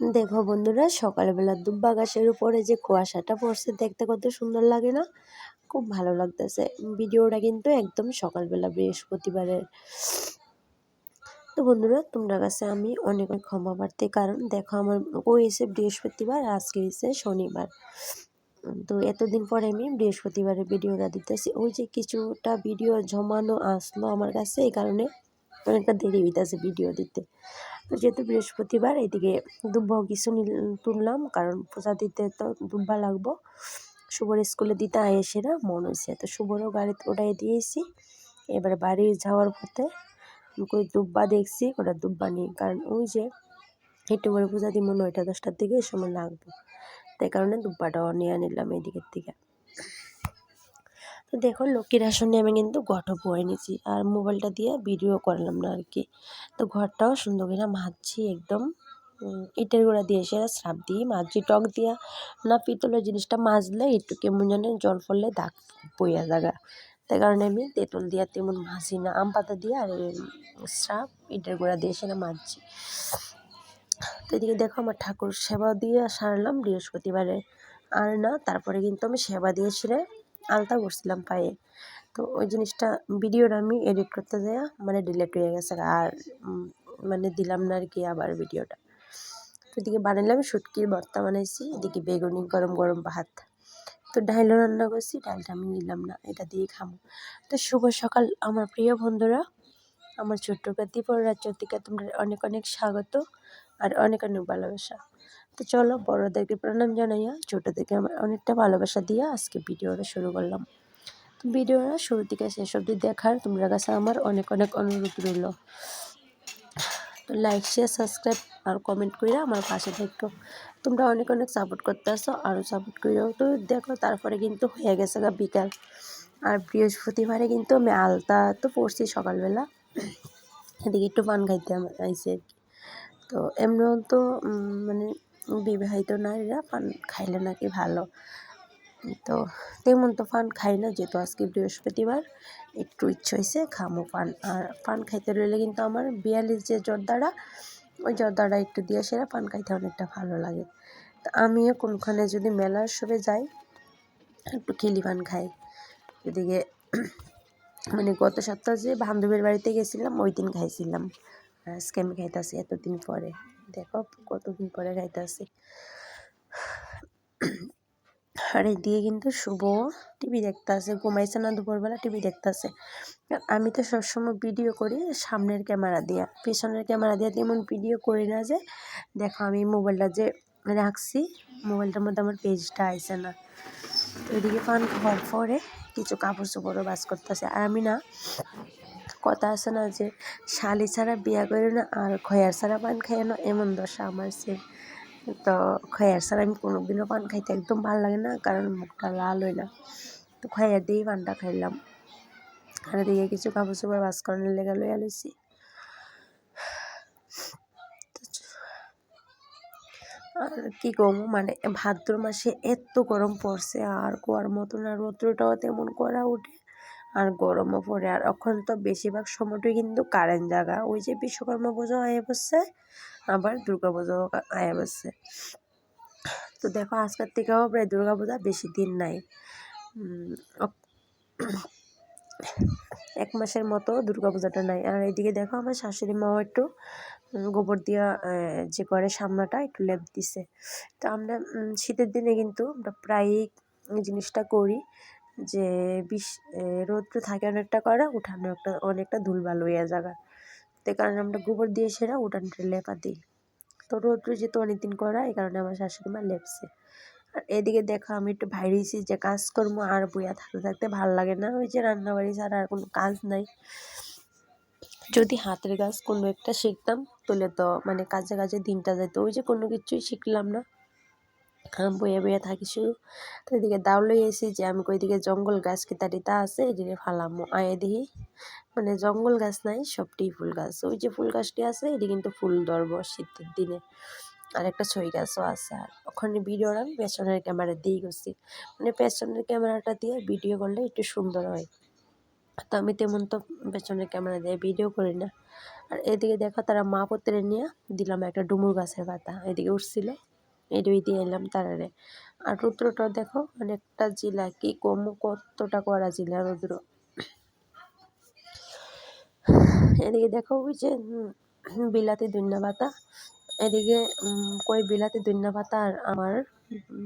দেখো বন্ধুরা, সকালবেলা দুব্বা গাছের উপরে যে কুয়াশাটা পড়ছে, দেখতে কত সুন্দর লাগে না? খুব ভালো লাগতেছে। ভিডিওটা কিন্তু একদম সকালবেলা বৃহস্পতিবারের। তো বন্ধুরা, তোমরা কাছে আমি অনেক ক্ষমা প্রার্থী কারণ দেখো আমার ও এসে বৃহস্পতিবার, আজকে এসে শনিবার। তো এতদিন পরে আমি বৃহস্পতিবারের ভিডিওটা দিতেছি। ওই যে কিছুটা ভিডিও জমানো আসলো আমার কাছে, এই কারণে অনেকটা দেরি হইতেছে ভিডিও দিতে। তো যেহেতু বৃহস্পতিবার, এদিকে দুব্বাও কিছু তুললাম, কারণ পূজা দিতে তো দুব্বা লাগবো। শুভর স্কুলে দিতে এসে না, মন হয়েছে তো শুভরও গাড়িতে ওটাই দিয়েছি। এবার বাড়ি যাওয়ার পথে কই দুব্বা দেখছি ওটা দুব্বা নিয়ে। কারণ ওই যে একটু করে পূজা দিব নয়টা দশটার দিকে সময় লাগবে। তাই কারণে দুব্বাটাও নিয়ে নিলাম এদিকের থেকে তো দেখো লক্ষ্মীর আসনে আমি কিন্তু ঘটও বয়ে নিয়েছি আর মোবাইলটা দিয়ে ভিডিও করলাম না আর কি। তো ঘরটাও সুন্দর করে মাজছি একদম। ইটের গোড়া দিয়ে এসে স্রাপ দিয়ে মাজছি টক দিয়া। না, পিতলের জিনিসটা মাজলে একটু কেমন জানে জল ফললে দাগ বইয়া জায়গা তাই কারণে আমি তেঁতুল দিয়া তেমন মাজি না, আম পাতা দিয়ে আর স্রাপ ইটের গোড়া দিয়ে এসে মাজছি। তো এদিকে দেখো আমার ঠাকুর সেবা দিয়ে সারলাম বৃহস্পতিবারে। আর না, তারপরে কিন্তু আমি সেবা দিয়ে সেরে আলতা করছিলাম পায়ে। তো ওই জিনিসটা ভিডিওটা আমি এডিট করতে যাই মানে ডিলেট হয়ে গেছে। আর মানে দিলাম না আর কি আবার ভিডিওটা। তো এদিকে বানালাম শুটকির ভর্তা বানাইছি। এদিকে বেগুনি, গরম গরম ভাত। তো ডাইলও রান্না করছি, ডালটা আমি নিলাম না, এটা দিয়ে খাব। তো শুভ সকাল আমার প্রিয় বন্ধুরা। আমার ছোট্ট কাতি থেকে তোমরা অনেক অনেক স্বাগত আর অনেক অনেক ভালোবাসা। তো চলো বড়োদেরকে প্রণাম জানাইয়া, ছোটোদেরকে আমার অনেকটা ভালোবাসা দিয়ে আজকে ভিডিওটা শুরু করলাম। তো ভিডিওটা শুরু থেকে শেষ অবধি দেখার তোমরা কাছে আমার অনেক অনেক অনুরোধ রইল। তো লাইক শেয়ার সাবস্ক্রাইব আর কমেন্ট করে আমার পাশে দেখো তোমরা অনেক অনেক সাপোর্ট করতে আসো আরও সাপোর্ট করেও তো দেখো তারপরে কিন্তু হয়ে গেছে গা বিকাল। আর বৃহস্পতিবারে কিন্তু আমি আলতা তো পড়ছি সকালবেলা। এদিকে একটু পান খাইতে আইসি আর কি। তো এমনিও তো মানে বিবাহিত নারীরা পান খাইলে নাকি ভালো। তো তেমন তো পান খাই না, যেহেতু আজকে বৃহস্পতিবার, একটু ইচ্ছে হয়েছে খামো পান। আর পান খাইতে রইলে কিন্তু আমার বিয়াল্লিশ যে জর্দাটা ওই জর্দাটা একটু দিয়ে সেরা পান খাইতে অনেকটা ভালো লাগে। তো আমিও কোনখানে যদি মেলার সবে যাই, একটু খিলি পান খাই। এদিকে মানে গত সপ্তাহে যে বান্ধবীর বাড়িতে গেছিলাম, ওই দিন খাইছিলাম। আজকে আমি খাইতেছি এতদিন পরে। দেখো কতদিন পরে খাইতেছি আর এদিকে কিন্তু শুভ টিভি দেখতে আছে ঘুমাইছে না দুপুরবেলা টিভি দেখতে আছে আমি তো সবসময় ভিডিও করি সামনের ক্যামেরা দিয়া, পিছনের ক্যামেরা দিয়ে তেমন ভিডিও করি না যে, দেখো আমি মোবাইলটা যে রাখছি, মোবাইলটার মধ্যে আমার পেজটা আইসে না। এদিকে পান খাওয়ার পরে কিছু কাপড় চোপড়ও বাস করতেছে আর আমি না কথা আছে না যে, শালি ছাড়া বিয়া করে না আর খয়ার ছাড়া পান খাই না, এমন দশা আমার সে তো খয়ার ছাড়া আমি কোনো দিনও পান খাইতে একদম ভালো লাগে না, কারণ মুখটা লাল হয় না। তো খয়ার দিয়েই পানটা খাইলাম। আর দিয়ে কিছু কাপড় চোপড় বাস করানোর লেগে লইয়া লইছি। আর কী করব মানে ভাদ্র মাসে এত গরম পড়ছে, আর কুয়ার মতন আর রৌদ্রটাও তেমন করা উঠে আর গরমও পড়ে। আর এখন তো বেশিরভাগ সময়টাই কিন্তু কারেন্ট জায়গা ওই যে বিশ্বকর্মা পুজো আয়ে বসছে, আবার দুর্গা পুজোও আয়ে বসছে। তো দেখো, আজকের থেকেও প্রায় দুর্গা পূজা বেশি দিন নাই। এক মাসের মতো দুর্গা পূজাটা নাই। আর এদিকে দেখো, আমার শাশুড়ি মাও একটু গোবর দিয়া যে করে সামনাটা একটু লেপ দিছে। তো আমরা শীতের দিনে কিন্তু আমরা প্রায়ই জিনিসটা করি। যে বিষ রৌদ্র থাকে অনেকটা করা উঠানো একটা, অনেকটা ধুলবাল হইয়া জায়গা তো কারণে আমরা গোবর দিয়ে সেরা উঠানটা লেপা দিই। তো রৌদ্র যেহেতু অনেকদিন করা এই কারণে আমার শাশুড়ি মা লেপছে। আর এদিকে দেখো, আমি একটু ভাইরিছি যে কাজকর্ম আর বইয়া থাকতে থাকতে ভালো লাগে না। ওই যে রান্নাবাড়ি ছাড়া আর কোনো কাজ নাই। যদি হাতের কাজ কোনো একটা শিখতাম, তাহলে তো মানে কাজে কাজে দিনটা যেত ওই যে কোনো কিছুই শিখলাম না। বইয়া বইয়া থাকি শুধু। তো এদিকে দাও লই এসি যে আমি ওইদিকে জঙ্গল গাছ কিতাটিতা আছে এদিকে ফালামো, আয় দেখি। মানে জঙ্গল গাছ নাই, সবটি ফুল গাছ। ওই যে ফুল গাছটি আছে, এটি কিন্তু ফুল ধরবো শীতের দিনে। আর একটা ছই গাছও আছে। আর ওখানে ভিডিওটা আমি পেছনের ক্যামেরা দিয়েই করছি। মানে পেছনের ক্যামেরাটা দিয়ে ভিডিও করলে একটু সুন্দর হয়। তো আমি তেমন তো পেছনের ক্যামেরা দিয়ে ভিডিও করি না। আর এদিকে দেখো তারা মা পত্রে নিয়ে দিলাম একটা ডুমুর গাছের পাতা। এদিকে উঠছিল। এদিকে দিয়ে এলাম তারারে। আর রুদ্রটা দেখো অনেকটা জিলা কি কম, কতটা করা জিলা রুদ্র। এদিকে দেখো ওই যে বিলাতি দুন্না পাতা এদিকে কই বিলাতি দুন্না পাতা আর আমার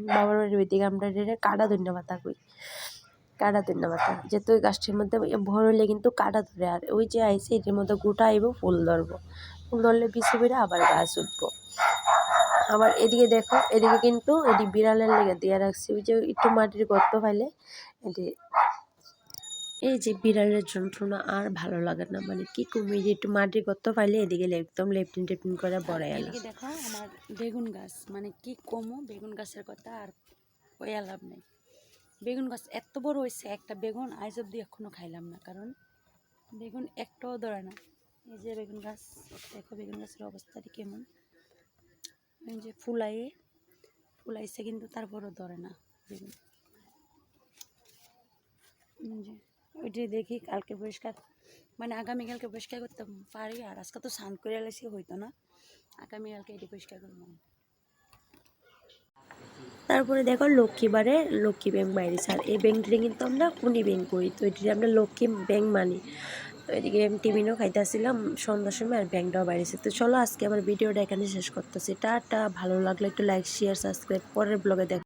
বাবার বাড়ির ওইদিকে আমরা কাটা দুন্না পাতা কই। কাটা দুন্না পাতা যেহেতু ওই গাছটির মধ্যে ভর হলে কিন্তু কাটা ধরে। আর ওই যে আইসে এটির মধ্যে গোটা আইব ফুল ধরবো। ফুল ধরলে বিছে বেড়ে আবার গাছ উঠবো। আবার এদিকে দেখো, এদিকে কিন্তু এটি বিড়ালের লেগে দিয়ে রাখছি। ওই যে একটু মাটির গর্ত ফাইলে এটি এই যে বিড়ালের যন্ত্রণা আর ভালো লাগে না। মানে কি কমে যে একটু মাটির গর্ত পাইলে এদিকে একদম লেপটিন টেপটিন করে বড় এলো দেখো আমার বেগুন গাছ মানে কি কমো বেগুন গাছের কথা আর ওই লাভ নেই। বেগুন গাছ এত বড় হয়েছে একটা বেগুন আজ অব্দি এখনও খাইলাম না, কারণ বেগুন একটাও ধরে না। এই যে বেগুন গাছ, দেখো বেগুন গাছের অবস্থাটি কেমন। এই যে ফুলাইয়ে, ফুলাইছে কিন্তু তারপরও ধরে না। যে, ওইটাই দেখি কালকে পরিষ্কার মানে আগামীকালকে পরিষ্কার করতে পারি, আর আজকে তো স্নান করে এলেছি হইতো না। আগামীকালকে এটি পরিষ্কার করব। তারপরে দেখো লক্ষ্মীবারে লক্ষ্মী ব্যাংক বাইরে আর এই ব্যাংকটি কিন্তু আমরা কুনি ব্যাংক করি, তো এটি আমরা লক্ষ্মী ব্যাংক মানি। এদিকে আমি টিফিনও খাইতেছিলাম, সন্ধ্যার সময় আর ব্যাংকটাও বাইরেছে তো চলো আজকে আমার ভিডিওটা এখানে শেষ করতেছি। টাটা, ভালো লাগলে একটু লাইক শেয়ার সাবস্ক্রাইব পরের ব্লগে দেখ